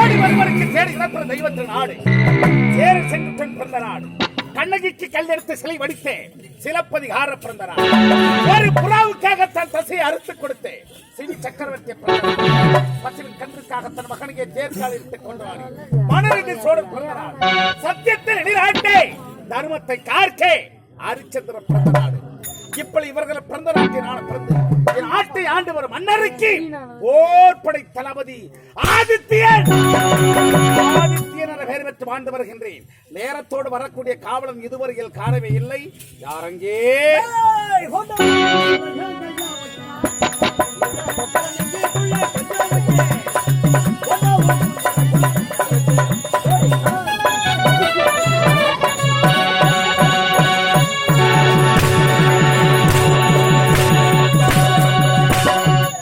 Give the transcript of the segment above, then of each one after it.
ஓடி வருவருக்கு தேடி இறப்புற தெய்வத்தின் நாடு. சேரி சென்று பெண் பிறந்த நாடு. கண்ணகிக்கு கல்லெடுத்து சிலை வடித்தே சிலப்பதிகார பிறந்த நாள் ஒரு புறாவுக்காக தசையை அறுத்து கொடுத்தே சிவி சக்கரவர்த்தி பசுவின் கன்றுக்காக தன் மகனுக்கு தேர்கால் இட்டுக் கொண்டாடி மனதிற்கு சோடு பிறந்த நாள் சத்தியத்தை எதிராட்டே தர்மத்தை கார்க்கே ஹரிச்சந்திர பிறந்த நாடு. இப்படி இவர்களை பிறந்த நாட்டை நான் பிறந்தேன். நாட்டை ஆண்டு வரும் மன்னருக்கு. போர்படை தளபதி ஆதித்யன். ஆதித்யன் என்ற பெயர் பெற்று வாழ்ந்து வருகின்றேன். நேரத்தோடு வரக்கூடிய காவலன் இதுவரையில் காணவே இல்லை. யாரங்கே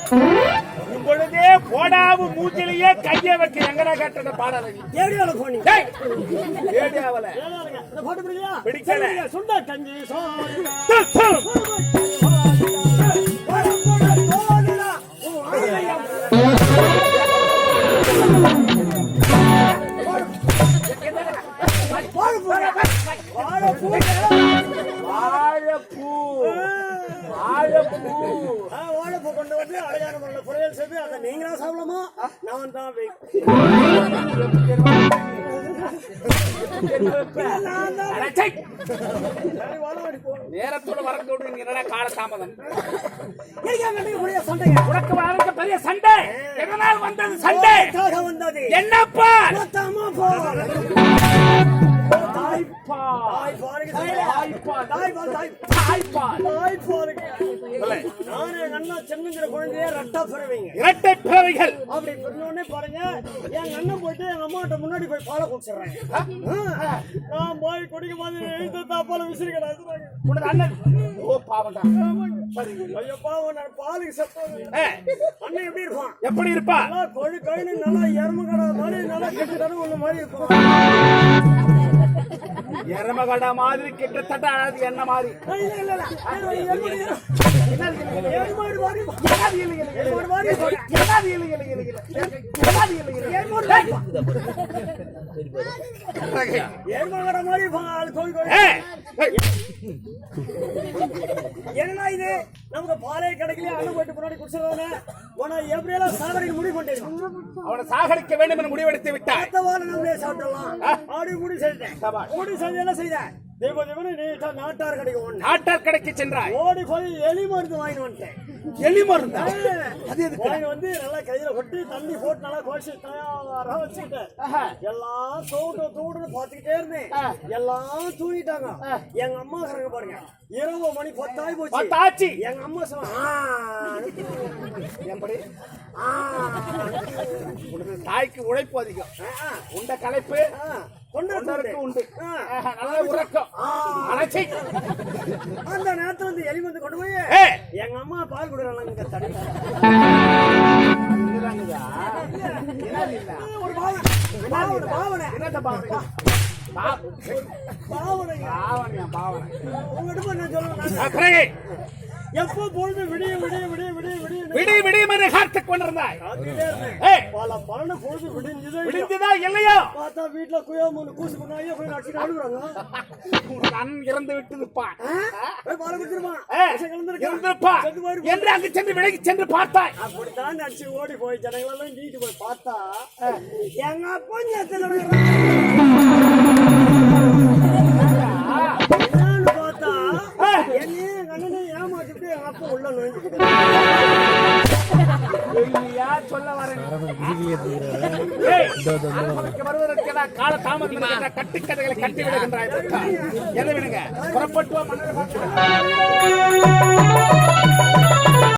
இப்பொழுதே போடாவு மூச்சிலேயே கையை வைக்க எங்கடா கேட்டத பாடலை. இந்த போட்டு பிடிக்கலையா? பிடிக்கல. சுண்டா கஞ்சி. வாழைப்பூ. வாழைப்பூ கொண்டு வந்து அடையாள முறையில் புதையல் செய்து அதை நீங்களா சாப்பிடலாமா? நான் தான். நேரத்தோட வரக்கூடாது என்னடா கால தாமதம்? உனக்கு வாழ்க்கை பெரிய சண்டை. எதனால் வந்தது சண்டை? வந்தது? என்னப்பா? மொத்தமா போ. தாய்ப்பா தாய் பாருங்க, எங்க அண்ணா சென்னுங்கிற குழந்தைய ரெட்டா பிறவிங்க. இரட்டை பிறவைகள். அப்படி பாருங்க எங்க அண்ணன் போயிட்டு எங்க அம்மாட்ட முன்னாடி போய் பாலை குடிச்சிடுறாங்க. நான் போய் குடிக்கும் போது எழுத்து தாப்பால உனது அண்ணன். ஓ பாவண்டா ஐயோ பாவம் நான் பாலுக்கு செத்தது ஏ, அண்ணன் எப்படி இருப்பான்? எப்படி இருப்பா? நல்லா கொழு கழுனு நல்லா எரும கடை மாதிரி நல்லா கெட்டு ஒண்ணு மாதிரி இருப்பான். எரமகடா மாதிரி கிட்டத்தட்ட அழகு என்ன மாதிரி? இல்ல மாதிரி என்னடா இது? நமக்கு பாலே கிடைக்கல அண்ணன் போயிட்டு முன்னாடி குடிச்சிடறானே உன எப்படியெல்லாம் சாகடிக்க முடிவு பண்ணிருக்கான் அவனை சாகடிக்க வேண்டும் என்று முடிவெடுத்து விட்டாய். அடுத்த வாரம் நம்மளே சாப்பிடலாம் அப்படி முடிவு செஞ்சேன். முடிவு செஞ்சு என்ன செய்தேன் தெய்வ தேவனே நீட்டா நாட்டார் கிடைக்கும் ஒண்ணு நாட்டார் கடைக்கு சென்றாய். ஓடி போய் எலி மருந்து வாங்கிட்டு வந்துட்டேன். எலி மருந்தா அது எதுக்கு? வந்து நல்லா கையில கொட்டி தண்ணி போட்டு நல்லா குழச்சி தயாரா வச்சுக்கிட்டேன். எல்லாம் தூட்டு தூட்டுன்னு பார்த்துக்கிட்டே இருந்தேன். எல்லாம் தூங்கிட்டாங்க. எங்க அம்மா கறங்க பாருங்க. இரவு மணி பத்தாயி போச்சு. எங்க அம்மா சொன்னா எப்படி உனது தாய்க்கு உழைப்பு அதிகம். உண்ட களைப்பு தொண்டருக்கு உண்டு. நல்ல உறக்கம். அணைச்சி அந்த நேரத்துல வந்து எலி வந்து கொண்டு போய் ஏ. எங்க அம்மா பால் கொடுக்குறாங்க இல்ல? ஒரு பாவனை. பாவனை பாவனை. என்னத்த பாவனை? பாவனை. பாவனையா, பாவனை. உங்ககிட்ட நான் சொல்லுவேன் எப்போ பொழுது விடிய விடிய விடிய விடிய விடிய. விடி விடி என்று கொண்டிருந்தாய். ஏய், பல பலன பொழுது விடிஞ்சதோ. விடிஞ்சுதா இல்லையோ? பார்த்தா வீட்டுல குயா மூணு கூசு பண்ணாங்க போய் நடிச்சுட்டு அழுகுறாங்க. அண்ணன் இறந்து விட்டு இருப்பான் போய் பால குடிச்சிருப்பான் ஏ, விஷம் கலந்திருக்கான். இருந்திருப்பான் செத்து போயிருப்பான். என்று அங்கு சென்று விலகி சென்று பார்த்தாய். அப்படித்தான் நடிச்சு ஓடி போய் ஜனங்களெல்லாம் நீட்டு போய் பார்த்தா எங்க அப்பா கால தாமதம் இருக்கின்ற கட்டுக்கதைகளை கட்டி விடுகின்றாய். புறப்பட்டு.